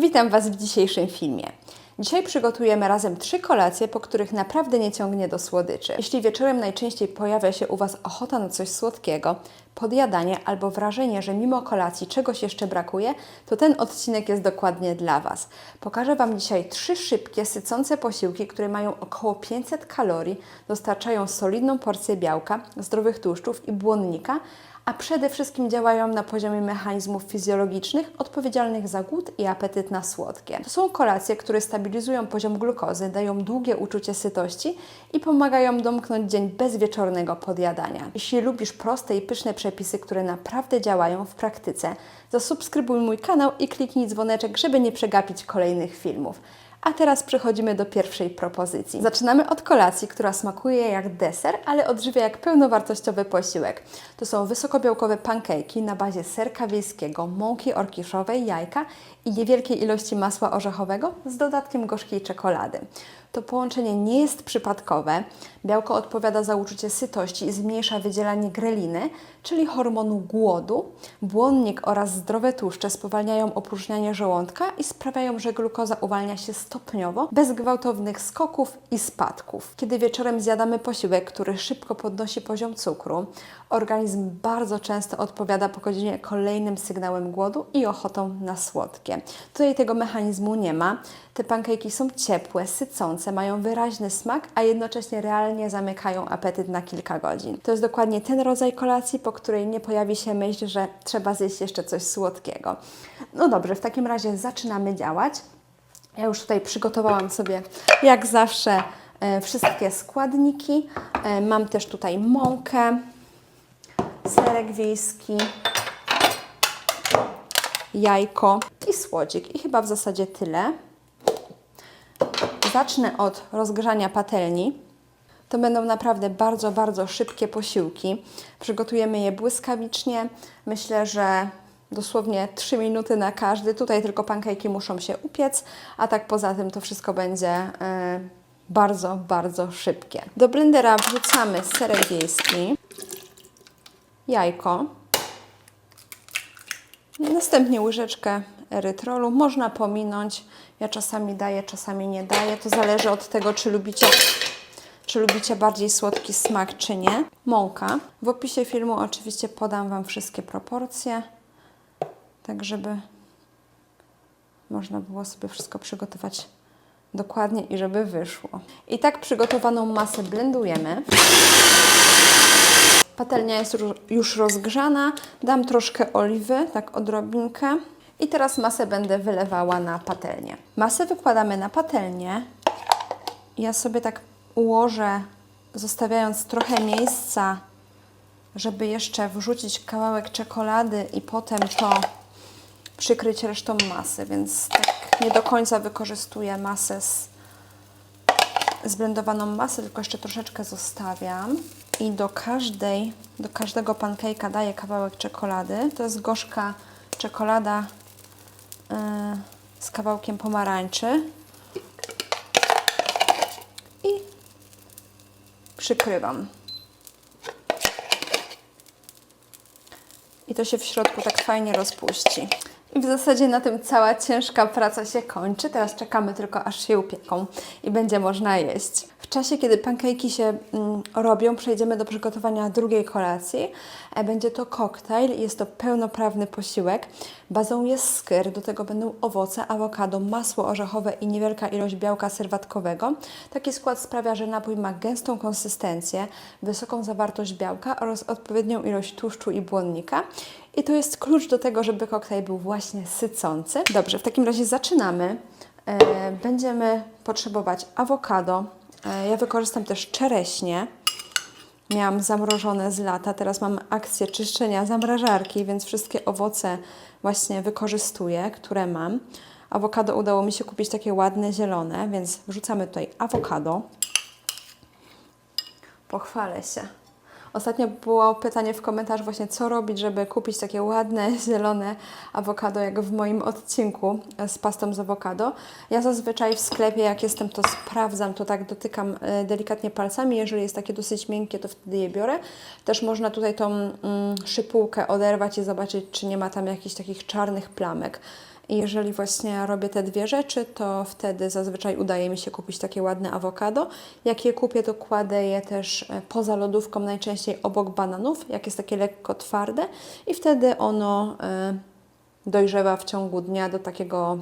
Witam Was w dzisiejszym filmie. Dzisiaj przygotujemy razem trzy kolacje, po których naprawdę nie ciągnie do słodyczy. Jeśli wieczorem najczęściej pojawia się u Was ochota na coś słodkiego, podjadanie albo wrażenie, że mimo kolacji czegoś jeszcze brakuje, to ten odcinek jest dokładnie dla Was. Pokażę Wam dzisiaj trzy szybkie, sycące posiłki, które mają około 500 kalorii, dostarczają solidną porcję białka, zdrowych tłuszczów i błonnika, a przede wszystkim działają na poziomie mechanizmów fizjologicznych odpowiedzialnych za głód i apetyt na słodkie. To są kolacje, które stabilizują poziom glukozy, dają długie uczucie sytości i pomagają domknąć dzień bez wieczornego podjadania. Jeśli lubisz proste i pyszne przepisy, które naprawdę działają w praktyce, zasubskrybuj mój kanał i kliknij dzwoneczek, żeby nie przegapić kolejnych filmów. A teraz przechodzimy do pierwszej propozycji. Zaczynamy od kolacji, która smakuje jak deser, ale odżywia jak pełnowartościowy posiłek. To są wysokobiałkowe pankejki na bazie serka wiejskiego, mąki orkiszowej, jajka i niewielkiej ilości masła orzechowego z dodatkiem gorzkiej czekolady. To połączenie nie jest przypadkowe. Białko odpowiada za uczucie sytości i zmniejsza wydzielanie greliny, czyli hormonu głodu. Błonnik oraz zdrowe tłuszcze spowalniają opróżnianie żołądka i sprawiają, że glukoza uwalnia się stopniowo, bez gwałtownych skoków i spadków. Kiedy wieczorem zjadamy posiłek, który szybko podnosi poziom cukru, organizm bardzo często odpowiada po godzinie kolejnym sygnałem głodu i ochotą na słodkie. Tutaj tego mechanizmu nie ma. Te pankejki są ciepłe, sycące, mają wyraźny smak, a jednocześnie realnie zamykają apetyt na kilka godzin. To jest dokładnie ten rodzaj kolacji, po której nie pojawi się myśl, że trzeba zjeść jeszcze coś słodkiego. No dobrze, w takim razie zaczynamy działać. Ja już tutaj przygotowałam sobie, jak zawsze, e, wszystkie składniki. E, mam też tutaj mąkę, serek wiejski, jajko i słodzik. I chyba w zasadzie tyle. Zacznę od rozgrzania patelni. To będą naprawdę bardzo, bardzo szybkie posiłki. Przygotujemy je błyskawicznie. Myślę, że dosłownie 3 minuty na każdy. Tutaj tylko pankejki muszą się upiec, a tak poza tym to wszystko będzie e, bardzo, bardzo szybkie. Do blendera wrzucamy serek wiejski, jajko, następnie łyżeczkę erytrolu. Można pominąć. Ja czasami daję, czasami nie daję. To zależy od tego, czy lubicie czy lubicie bardziej słodki smak, czy nie. Mąka. W opisie filmu oczywiście podam Wam wszystkie proporcje, tak żeby można było sobie wszystko przygotować dokładnie i żeby wyszło. I tak przygotowaną masę blendujemy. Patelnia jest już rozgrzana. Dam troszkę oliwy, tak odrobinkę. I teraz masę będę wylewała na patelnię. Masę wykładamy na patelnię. Ja sobie tak ułożę, zostawiając trochę miejsca, żeby jeszcze wrzucić kawałek czekolady i potem to przykryć resztą masy, więc tak nie do końca wykorzystuję masę z zblendowaną masę, tylko jeszcze troszeczkę zostawiam. I do każdej, do każdego pankejka daję kawałek czekolady. To jest gorzka czekolada yy, z kawałkiem pomarańczy. I przykrywam. I to się w środku tak fajnie rozpuści. I w zasadzie na tym cała ciężka praca się kończy. Teraz czekamy tylko aż się upieką i będzie można jeść. Czasie, kiedy pankejki się mm, robią, przejdziemy do przygotowania drugiej kolacji. E, będzie to koktajl. Jest to pełnoprawny posiłek. Bazą jest skyr, do tego będą owoce, awokado, masło orzechowe i niewielka ilość białka serwatkowego. Taki skład sprawia, że napój ma gęstą konsystencję, wysoką zawartość białka oraz odpowiednią ilość tłuszczu i błonnika. I to jest klucz do tego, żeby koktajl był właśnie sycący. Dobrze, w takim razie zaczynamy. E, będziemy potrzebować awokado. E, ja wykorzystam też czereśnie. Miałam zamrożone z lata, teraz mam akcję czyszczenia zamrażarki, więc wszystkie owoce właśnie wykorzystuję, które mam. Awokado udało mi się kupić takie ładne, zielone, więc wrzucamy tutaj awokado. Pochwalę się. Ostatnio było pytanie w komentarzu właśnie, co robić, żeby kupić takie ładne, zielone awokado, jak w moim odcinku z pastą z awokado. Ja zazwyczaj w sklepie, jak jestem, to sprawdzam, to tak dotykam e, delikatnie palcami. Jeżeli jest takie dosyć miękkie, to wtedy je biorę. Też można tutaj tą mm, szypułkę oderwać i zobaczyć, czy nie ma tam jakichś takich czarnych plamek. I jeżeli właśnie robię te dwie rzeczy, to wtedy zazwyczaj udaje mi się kupić takie ładne awokado. Jak je kupię, to kładę je też e, poza lodówką, najczęściej obok bananów, jak jest takie lekko twarde i wtedy ono e, dojrzewa w ciągu dnia do takiego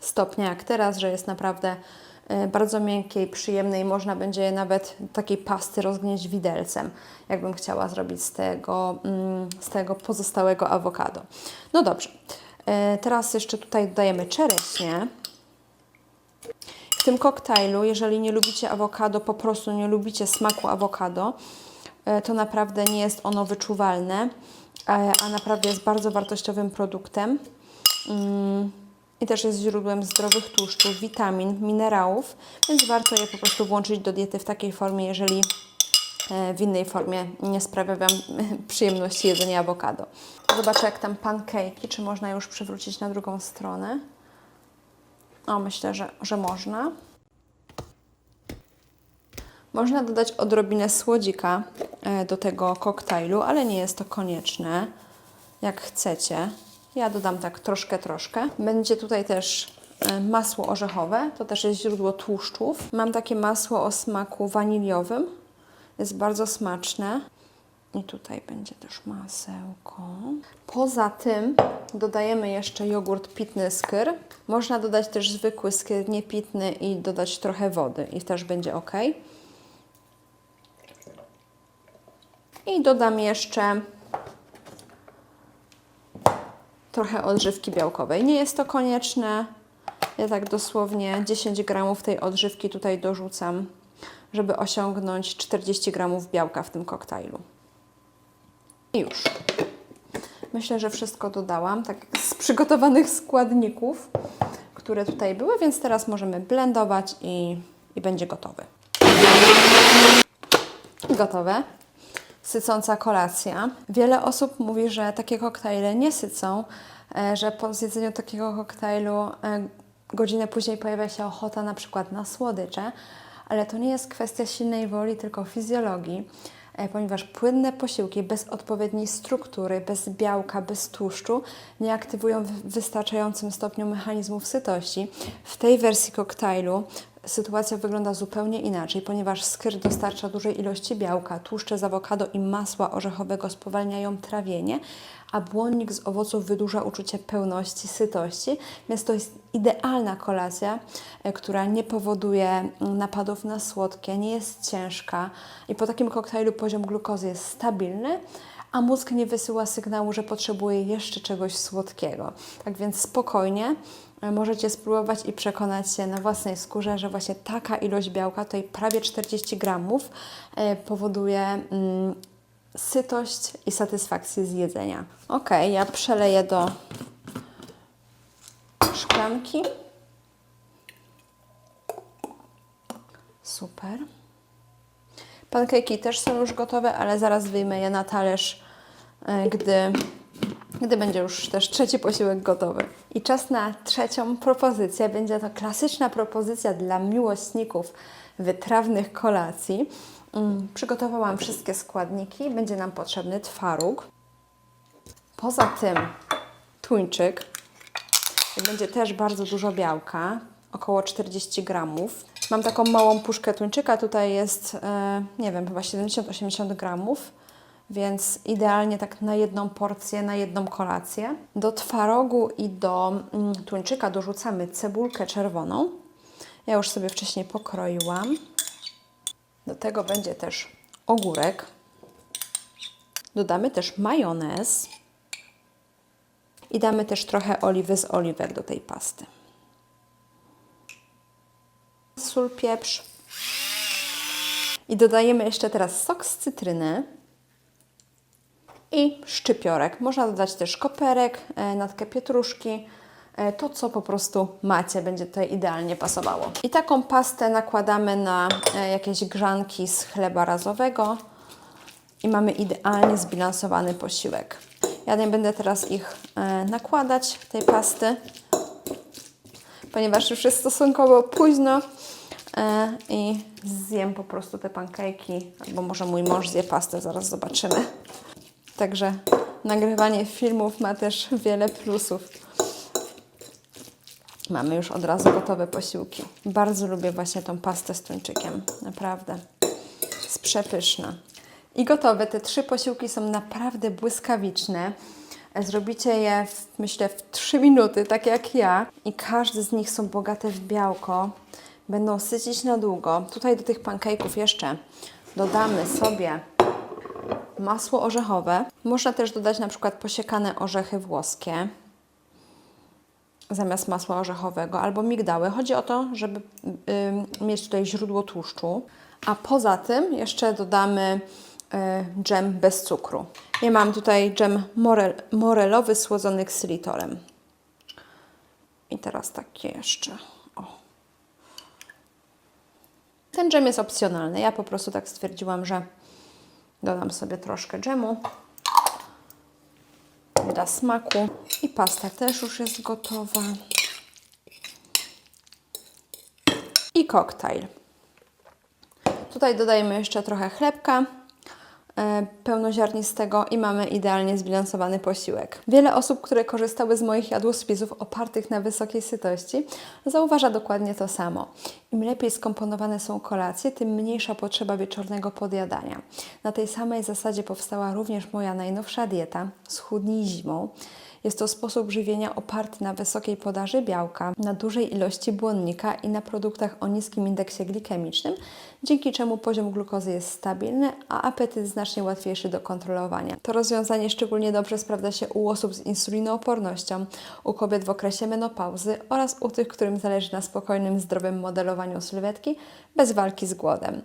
stopnia jak teraz, że jest naprawdę e, bardzo miękkie przyjemne i można będzie je nawet takiej pasty rozgnieść widelcem, jakbym chciała zrobić z tego, mm, z tego pozostałego awokado. No dobrze, teraz jeszcze tutaj dodajemy czereśnie. W tym koktajlu, jeżeli nie lubicie awokado, po prostu nie lubicie smaku awokado, e, to naprawdę nie jest ono wyczuwalne, e, a naprawdę jest bardzo wartościowym produktem. Mm, I też jest źródłem zdrowych tłuszczów, witamin, minerałów, więc warto je po prostu włączyć do diety w takiej formie, jeżeli e, w innej formie nie sprawia Wam przyjemności jedzenia awokado. Zobaczę jak tam pancake'i, czy można już przewrócić na drugą stronę. O, myślę, że, że można. Można dodać odrobinę słodzika e, do tego koktajlu, ale nie jest to konieczne, jak chcecie. Ja dodam tak troszkę, troszkę. Będzie tutaj też e, masło orzechowe, to też jest źródło tłuszczów. Mam takie masło o smaku waniliowym, jest bardzo smaczne. I tutaj będzie też masełko. Poza tym dodajemy jeszcze jogurt pitny skyr. Można dodać też zwykły skyr, niepitny i dodać trochę wody i też będzie ok. I dodam jeszcze trochę odżywki białkowej. Nie jest to konieczne. Ja tak dosłownie 10 gramów tej odżywki tutaj dorzucam, żeby osiągnąć 40 gramów białka w tym koktajlu. I już. Myślę, że wszystko dodałam, tak z przygotowanych składników, które tutaj były, więc teraz możemy blendować i, i będzie gotowy. Gotowe. Sycąca kolacja. Wiele osób mówi, że takie koktajle nie sycą, e, że po zjedzeniu takiego koktajlu e, godzinę później pojawia się ochota na przykład na słodycze, ale to nie jest kwestia silnej woli, tylko fizjologii e, ponieważ płynne posiłki bez odpowiedniej struktury, bez białka, bez tłuszczu nie aktywują w wystarczającym stopniu mechanizmów sytości. W tej wersji koktajlu sytuacja wygląda zupełnie inaczej, ponieważ skyr dostarcza dużej ilości białka, tłuszcze z awokado i masła orzechowego spowalniają trawienie, a błonnik z owoców wydłuża uczucie pełności, sytości, więc to jest idealna kolacja, e, która nie powoduje mm, napadów na słodkie, nie jest ciężka i po takim koktajlu poziom glukozy jest stabilny, a mózg nie wysyła sygnału, że potrzebuje jeszcze czegoś słodkiego. Tak więc spokojnie możecie spróbować i przekonać się na własnej skórze, że właśnie taka ilość białka, tutaj prawie 40 gramów, e, powoduje mm, sytość i satysfakcję z jedzenia. Ok, ja przeleję do szklanki. Super. Pankejki też są już gotowe, ale zaraz wyjmę je na talerz, e, gdy, gdy będzie już też trzeci posiłek gotowy. I czas na trzecią propozycję. Będzie to klasyczna propozycja dla miłośników wytrawnych kolacji. Mm, Przygotowałam wszystkie składniki. Będzie nam potrzebny twaróg. Poza tym tuńczyk. Będzie też bardzo dużo białka, około 40 gramów. Mam taką małą puszkę tuńczyka, tutaj jest, e, nie wiem, chyba 70-80 gramów, więc idealnie tak na jedną porcję, na jedną kolację. Do twarogu i do mm, tuńczyka dorzucamy cebulkę czerwoną. Ja już sobie wcześniej pokroiłam. Do tego będzie też ogórek. Dodamy też majonez. I damy też trochę oliwy z oliwek do tej pasty. Sól, pieprz. I dodajemy jeszcze teraz sok z cytryny i szczypiorek. Można dodać też koperek, e, natkę pietruszki. E, To, co po prostu macie, będzie tutaj idealnie pasowało. I taką pastę nakładamy na e, jakieś grzanki z chleba razowego i mamy idealnie zbilansowany posiłek. Ja nie będę teraz ich nakładać, tej pasty, ponieważ już jest stosunkowo późno i zjem po prostu te pankejki, albo może mój mąż zje pastę, zaraz zobaczymy. Także nagrywanie filmów ma też wiele plusów. Mamy już od razu gotowe posiłki. Bardzo lubię właśnie tą pastę z tuńczykiem. Naprawdę. Jest przepyszna. I gotowe. Te trzy posiłki są naprawdę błyskawiczne. Zrobicie je, w, myślę, w 3 minuty, tak jak ja. I każdy z nich są bogate w białko. Będą sycić na długo. Tutaj do tych pancake'ów jeszcze dodamy sobie masło orzechowe. Można też dodać na przykład posiekane orzechy włoskie zamiast masła orzechowego albo migdały. Chodzi o to, żeby y, mieć tutaj źródło tłuszczu. A poza tym jeszcze dodamy y, dżem bez cukru. Ja mam tutaj dżem morel, morelowy słodzony ksylitolem. I teraz takie jeszcze. O. Ten dżem jest opcjonalny. Ja po prostu tak stwierdziłam, że dodam sobie troszkę dżemu dla smaku. I pasta też już jest gotowa. I koktajl. Tutaj dodajemy jeszcze trochę chlebka e, pełnoziarnistego i mamy idealnie zbilansowany posiłek. Wiele osób, które korzystały z moich jadłospisów opartych na wysokiej sytości, zauważa dokładnie to samo. Im lepiej skomponowane są kolacje, tym mniejsza potrzeba wieczornego podjadania. Na tej samej zasadzie powstała również moja najnowsza dieta Schudnij zimą. Jest to sposób żywienia oparty na wysokiej podaży białka, na dużej ilości błonnika i na produktach o niskim indeksie glikemicznym, dzięki czemu poziom glukozy jest stabilny, a apetyt znacznie łatwiejszy do kontrolowania. To rozwiązanie szczególnie dobrze sprawdza się u osób z insulinoopornością, u kobiet w okresie menopauzy oraz u tych, którym zależy na spokojnym, zdrowym modelowaniu sylwetki bez walki z głodem.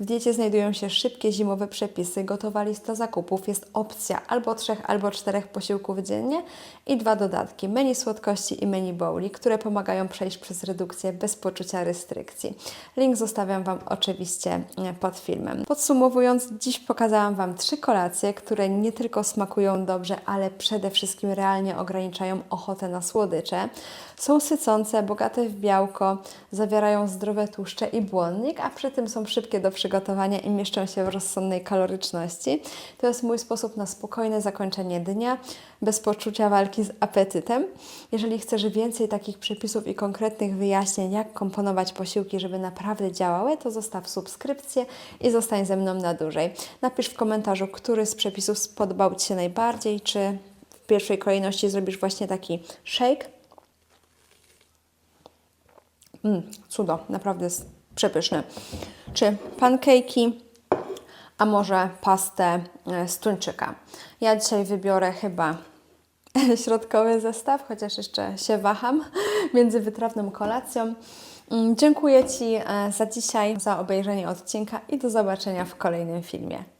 W diecie znajdują się szybkie zimowe przepisy, gotowa lista zakupów, jest opcja albo trzech, albo czterech posiłków dziennie i dwa dodatki, menu słodkości i menu bowli, które pomagają przejść przez redukcję bez poczucia restrykcji. Link zostawiam Wam oczywiście e, pod filmem. Podsumowując, dziś pokazałam Wam trzy kolacje, które nie tylko smakują dobrze, ale przede wszystkim realnie ograniczają ochotę na słodycze. Są sycące, bogate w białko, zawierają zdrowe tłuszcze i błonnik, a przy tym są szybkie do przygotowania i mieszczą się w rozsądnej kaloryczności. To jest mój sposób na spokojne zakończenie dnia, bez poczucia walki z apetytem. Jeżeli chcesz więcej takich przepisów i konkretnych wyjaśnień, jak komponować posiłki, żeby naprawdę działały, to zostaw subskrypcję i zostań ze mną na dłużej. Napisz w komentarzu, który z przepisów spodobał Ci się najbardziej, czy w pierwszej kolejności zrobisz właśnie taki shake. Mm, cudo, naprawdę jest przepyszny. Czy pancake'i, a może pastę e, z tuńczyka. Ja dzisiaj wybiorę chyba środkowy zestaw, chociaż jeszcze się waham między wytrawną kolacją. Mm, Dziękuję Ci e, za dzisiaj, za obejrzenie odcinka i do zobaczenia w kolejnym filmie.